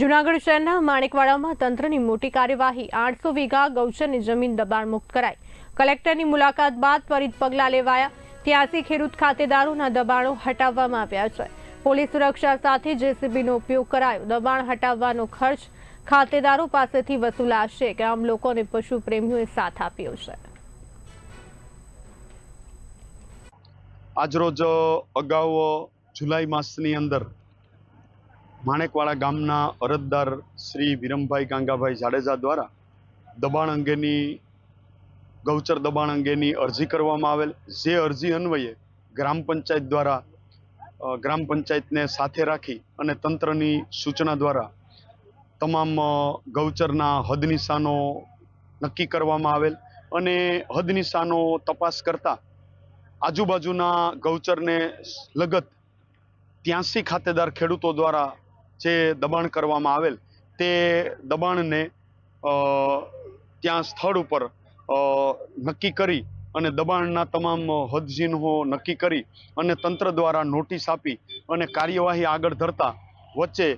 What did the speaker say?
જૂનાગઢ શહેરના માણેકવાડામાં તંત્રની મોટી કાર્યવાહી, આઠસો વીઘા ગૌચરની જમીન દબાણ મુક્ત કરાઈ. કલેક્ટરની મુલાકાત બાદ ત્વરિત પગલાં લેવાયા. ત્યાંથી ખેડૂત ખાતેદારોના દબાણો હટાવવામાં આવ્યા છે. પોલીસ સુરક્ષા સાથે જેસીબીનો ઉપયોગ કરાયો. દબાણ હટાવવાનો ખર્ચ ખાતેદારો પાસેથી વસૂલાશે ગામ લોકો અને પશુ પ્રેમીઓએ સાથ આપ્યો છે. આજરોજ અગાઉ જુલાઈ માસની અંદર માણેકવાડા ગામના અરજદાર શ્રી વિરમભાઈ ગાંગાભાઈ જાડેજા દ્વારા દબાણ અંગેની, ગૌચર દબાણ અંગેની અરજી કરવામાં આવેલ. જે અરજી અન્વયે ગ્રામ પંચાયત દ્વારા ગ્રામ પંચાયતને સાથે રાખી અને તંત્રની સૂચના દ્વારા તમામ ગૌચરના હદ નિશાનો નક્કી કરવામાં આવેલ અને હદ નિશાનો તપાસ કરતા આજુબાજુના ગૌચરને લગત ત્યાંસી ખાતેદાર ખેડૂતો દ્વારા જે દબાણ કરવામાં આવેલ તે દબાણને ત્યાં સ્થળ ઉપર નક્કી કરી અને દબાણના તમામ હદચિહ્નો નક્કી કરી અને તંત્ર દ્વારા નોટિસ આપી અને કાર્યવાહી આગળ ધરતા વચ્ચે